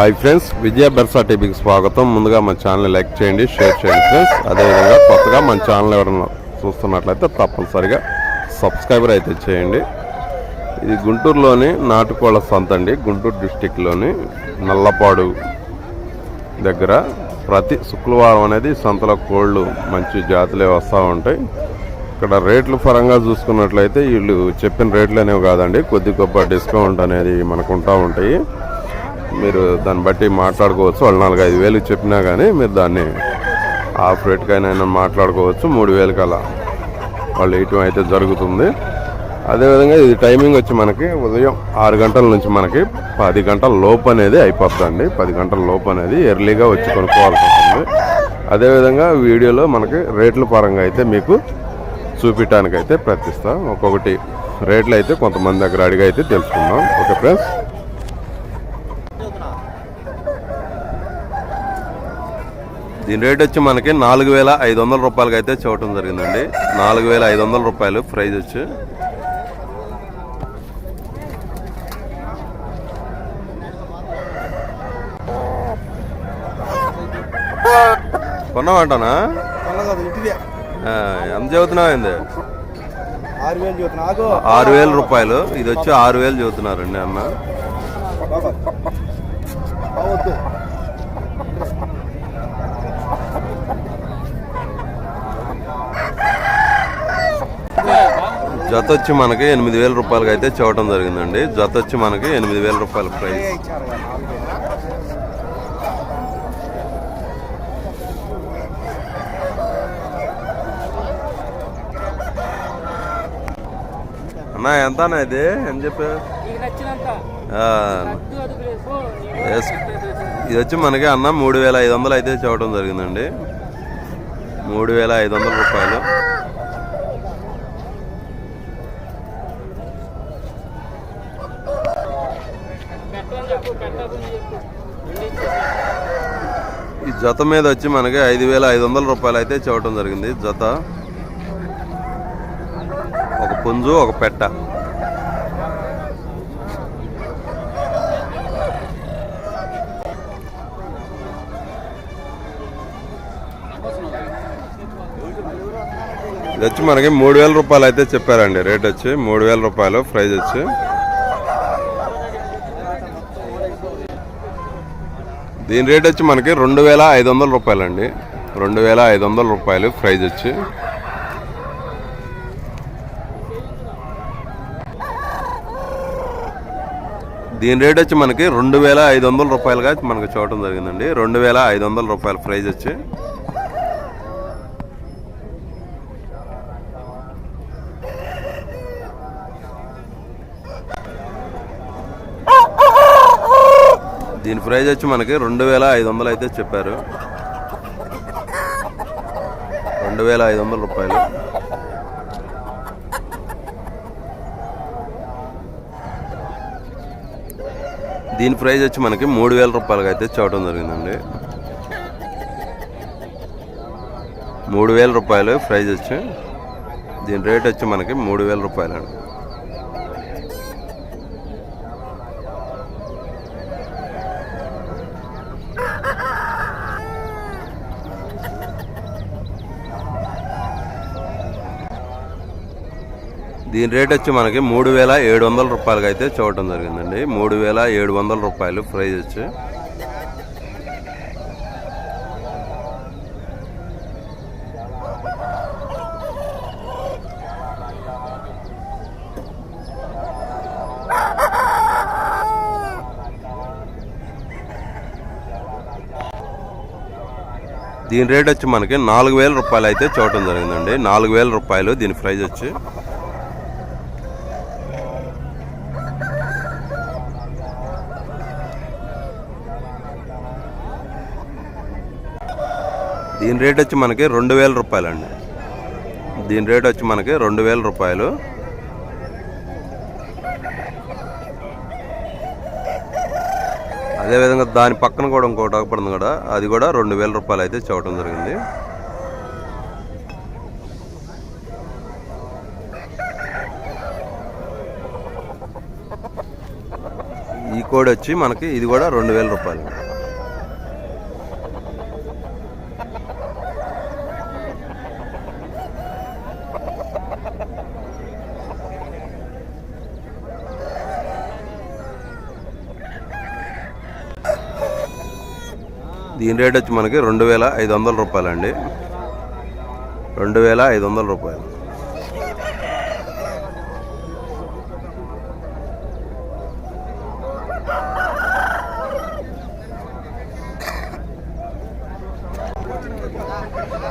Hi friends విజయ బెర్సా టీవీకి స్వాగతం. ముందుగా మన ఛానల్ లైక్ చేయండి షేర్ చేయండి ఫ్రెండ్స్. అదేవిధంగా కొత్తగా మన ఛానల్ ఎవరైనా చూస్తున్నట్లయితే తప్పనిసరిగా సబ్స్క్రైబర్ అయితే చేయండి. ఇది గుంటూరులోని నాటుకోళ్ళ సంత అండి. గుంటూరు డిస్టిక్లోని నల్లపాడు దగ్గర. ప్రతి శుక్రవారం అనేది సంతలో కోళ్ళు మంచి జాతులే వస్తూ ఉంటాయి. ఇక్కడ రేట్ల పరంగా చూసుకున్నట్లయితే వీళ్ళు చెప్పిన రేట్లు అనేవి కాదండి. కొద్ది గొప్ప డిస్కౌంట్ అనేది మనకు ఉంటా ఉంటాయి. మీరు దాన్ని బట్టి మాట్లాడుకోవచ్చు. వాళ్ళు నాలుగు ఐదు వేలు చెప్పినా కానీ మీరు దాన్ని హాఫ్ రేట్కైనా మాట్లాడుకోవచ్చు. మూడు వేలకి అలా వాళ్ళు వేయటం అయితే జరుగుతుంది. అదేవిధంగా ఇది టైమింగ్ వచ్చి మనకి ఉదయం ఆరు గంటల నుంచి మనకి పది గంటల లోపు అనేది అయిపోతుందండి పది గంటల లోపు అనేది ఎర్లీగా వచ్చి కొనుక్కోవాల్సి ఉంటుంది అదేవిధంగా వీడియోలో మనకి రేట్ల పరంగా అయితే మీకు చూపించడానికి అయితే ప్రయత్నిస్తాం. ఒక్కొక్కటి రేట్లు అయితే కొంతమంది దగ్గర అడిగి అయితే తెలుసుకుందాం. Okay friends? దీని రేట్ వచ్చి మనకి నాలుగు వేల ఐదు వందల రూపాయలకి అయితే చూడటం జరిగిందండి. నాలుగు వేల ఐదు వందల రూపాయలు ప్రైజ్ వచ్చి. కొన్నామంటానా ఎంత చదువుతున్నావు ఏంది? ఆగు. ఆరు వేల రూపాయలు. ఇది వచ్చి ఆరు వేలు చదువుతున్నారండి అన్న. జత వచ్చి మనకి ఎనిమిది వేల రూపాయలకి అయితే చూడటం జరిగిందండి. జత వచ్చి మనకి ఎనిమిది వేల రూపాయల ప్రైస్. ఏ. అన్న ఎంత అన్న ఇది? అని చెప్పి నీకు నచ్చినంత. ఆ, అద్దు అదుపులేసు ఎస్. ఇది వచ్చి మనకి అన్న మూడు వేల ఐదు వందలు అయితే చూడటం జరిగిందండి. మూడు వేల ఐదు వందల రూపాయలు. ఈ జత మీద వచ్చి మనకి ఐదు వేల ఐదు వందల రూపాయలు అయితే చెప్పడం జరిగింది. జత ఒక పుంజు ఒక పెట్ట. ఇది వచ్చి మనకి మూడు వేల రూపాయలు అయితే చెప్పారండి. రేట్ వచ్చి మూడు వేల రూపాయలు ప్రైజ్ వచ్చి దీని రేట్ వచ్చి మనకి రెండు వేల ఐదు వందల రూపాయలు అండి రెండు వేల ఐదు వందల రూపాయలు ప్రైజ్ వచ్చి. దీని రేట్ వచ్చి మనకి రెండు వేల ఐదు వందల రూపాయలుగా మనకు చూడటం జరిగిందండి. రెండు వేల ఐదు వందల రూపాయలు ప్రైజ్ వచ్చి. దీని ప్రైజ్ వచ్చి మనకి రెండు వేల ఐదు వందలు అయితే చెప్పారు. రెండు వేల ఐదు వందల రూపాయలు. దీని ప్రైజ్ వచ్చి మనకి మూడు వేల రూపాయలకి అయితే చూడటం జరిగిందండి. మూడు వేల రూపాయలు ప్రైజ్ వచ్చి దీని రేట్ వచ్చి మనకి మూడు వేల రూపాయలు అండి దీని రేట్ వచ్చి మనకి మూడు వేల ఏడు వందల రూపాయలకి అయితే చూడటం జరిగిందండి. మూడు వేల ఏడు వందల రూపాయలు ప్రైజ్ వచ్చి. దీని రేట్ వచ్చి మనకి నాలుగు వేల రూపాయలు అయితే చూడటం జరిగిందండి. నాలుగు వేల రూపాయలు దీని ప్రైజ్ వచ్చి. దీని రేట్ వచ్చి మనకి రెండు వేల రూపాయలు అండి దీని రేట్ వచ్చి మనకి రెండు వేల రూపాయలు. అదేవిధంగా దాని పక్కన కూడా ఇంకోటి ఒకపడింది కూడా అది కూడా రెండు వేల రూపాయలు అయితే చూడటం జరిగింది. ఈ కోడి వచ్చి మనకి ఇది కూడా రెండు వేల రూపాయలు దీని రేట్ వచ్చి మనకి రెండు వేల ఐదు వందల రూపాయలండి. రెండు వేల ఐదు వందల రూపాయలు.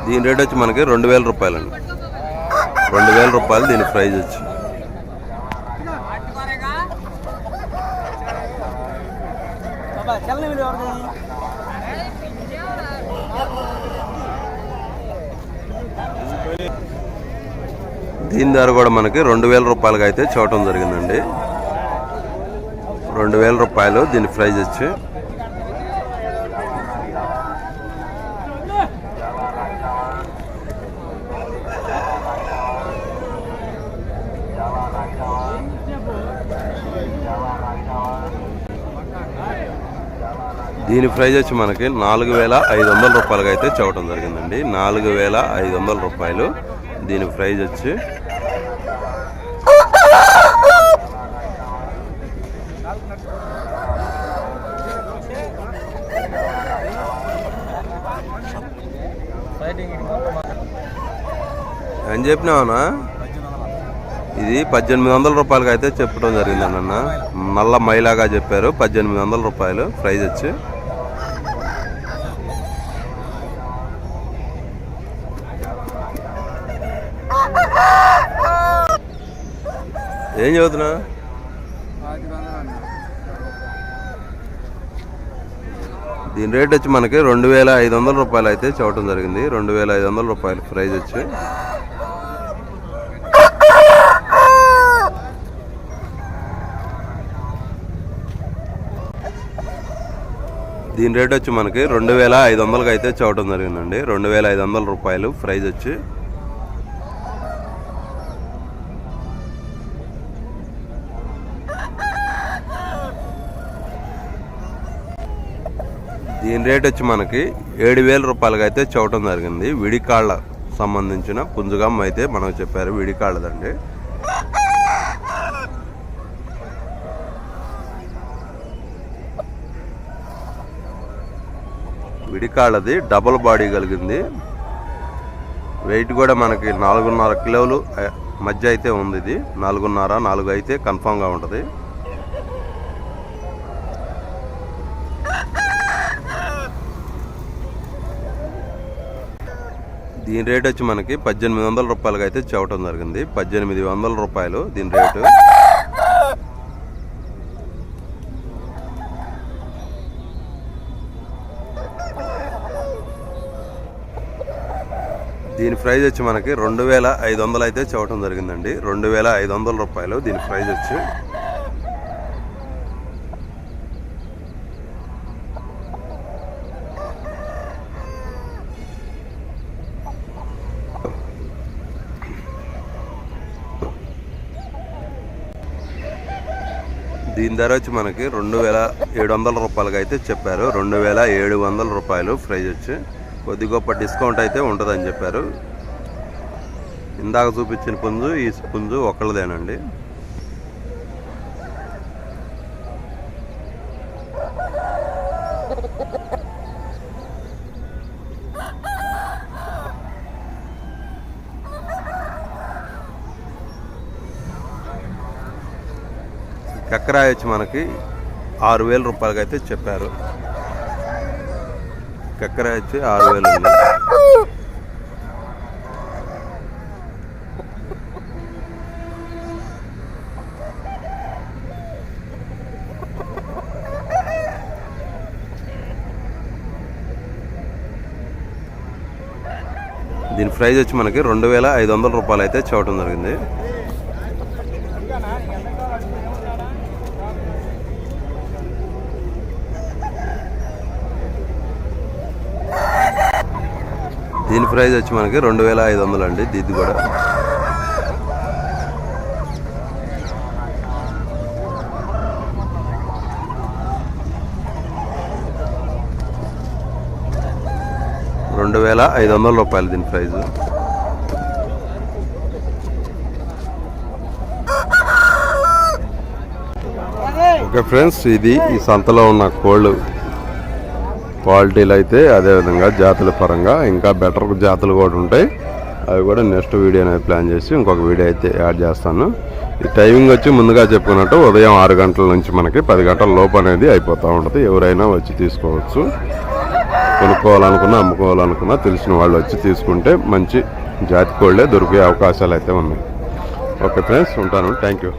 దీని రేట్ వచ్చి మనకి రెండు వేల రూపాయలండి. రెండు వేల రూపాయలు దీని ప్రైజ్ వచ్చి. దీని ధర కూడా మనకి రెండు వేల రూపాయలకి అయితే చూడటం జరిగిందండి. రెండు వేల రూపాయలు దీని ప్రైజ్ వచ్చి. దీని ప్రైజ్ వచ్చి మనకి నాలుగు వేల ఐదు వందల రూపాయలకి అయితే చూడటం జరిగిందండి. నాలుగు వేల ఐదు వందల రూపాయలు. దీని ప్రైజ్ వచ్చి ఏం చెప్పినావనా ఇది పద్దెనిమిది వందల రూపాయలకి అయితే చెప్పడం జరిగింది అన్న నల్ల మైలాగా చెప్పారు. పద్దెనిమిది వందల రూపాయలు ప్రైజ్ వచ్చి ఏం చదువుతున్నా దీని రేట్ వచ్చి మనకి రెండు వేల ఐదు వందల రూపాయలు అయితే చూడటం జరిగింది. రెండు వేల ఐదు వందల రూపాయలు ప్రైజ్ వచ్చి. దీని రేట్ వచ్చి మనకి రెండు వేల ఐదు వందలకి అయితే చూడటం జరిగిందండి. రెండు వేల ఐదు వందల రూపాయలు ప్రైజ్ వచ్చి. దీని రేట్ వచ్చి మనకి ఏడు వేల రూపాయలకి అయితే చూడటం జరిగింది. విడికాళ్ళ సంబంధించిన పుంజుగమ్మ అయితే మనకు చెప్పారు. విడికాళ్ళదండి విడికాళ్ళది డబుల్ బాడీ కలిగింది. వెయిట్ కూడా మనకి నాలుగున్నర కిలోలు మధ్య అయితే ఉంది ఇది. నాలుగున్నర నాలుగు అయితే కన్ఫామ్గా ఉంటుంది. దీని రేట్ వచ్చి మనకి పద్దెనిమిది వందల రూపాయలకి అయితే చెప్పడం జరిగింది. పద్దెనిమిది వందల రూపాయలు దీని రేటు. దీని ప్రైజ్ వచ్చి మనకి రెండు వేల ఐదు వందలు అయితే చెప్పడం జరిగిందండి. రెండు వేల ఐదు వందల రూపాయలు దీని ప్రైజ్ వచ్చి. దీని ధర వచ్చి మనకి రెండు వేల ఏడు వందల రూపాయలకి అయితే చెప్పారు. రెండు వేల ఏడు వందల రూపాయలు ప్రైజ్ వచ్చి కొద్ది గొప్ప డిస్కౌంట్ అయితే ఉంటుందని చెప్పారు. ఇందాక చూపించిన పుంజు ఈ పుంజు ఒకళ్ళదేనండి కక్కరాయి వచ్చి మనకి ఆరు వేల రూపాయలకి అయితే చెప్పారు. కక్కరాయి వచ్చి ఆరు వేలు ఉంది. దీని ప్రైజ్ వచ్చి మనకి రెండు వేల ఐదు వందల రూపాయలు అయితే చూడటం జరిగింది. దీని ప్రైజ్ వచ్చి మనకి రెండు వేల ఐదు వందలు అండి దీది కూడా రెండు వేల ఐదు వందల రూపాయలు దీని ప్రైజ్ ఓకే ఫ్రెండ్స్ ఇది ఈ సంతలో ఉన్న కోళ్ళు. క్వాలిటీలు అయితే అదేవిధంగా జాతుల పరంగా ఇంకా బెటర్ జాతులు కూడా ఉంటాయి. అవి కూడా నెక్స్ట్ వీడియో అనేది ప్లాన్ చేసి ఇంకొక వీడియో అయితే యాడ్ చేస్తాను. ఈ టైమింగ్ వచ్చి ముందుగా చెప్పుకున్నట్టు ఉదయం ఆరు గంటల నుంచి మనకి పది గంటల లోపు అనేది అయిపోతూ ఉంటుంది. ఎవరైనా వచ్చి తీసుకోవచ్చు. కొనుక్కోవాలనుకున్నా అమ్ముకోవాలనుకున్నా తెలిసిన వాళ్ళు వచ్చి తీసుకుంటే మంచి జాతి కోళ్ళే దొరికే అవకాశాలు అయితే ఉన్నాయి. ఓకే ఫ్రెండ్స్ ఉంటాను. Thank you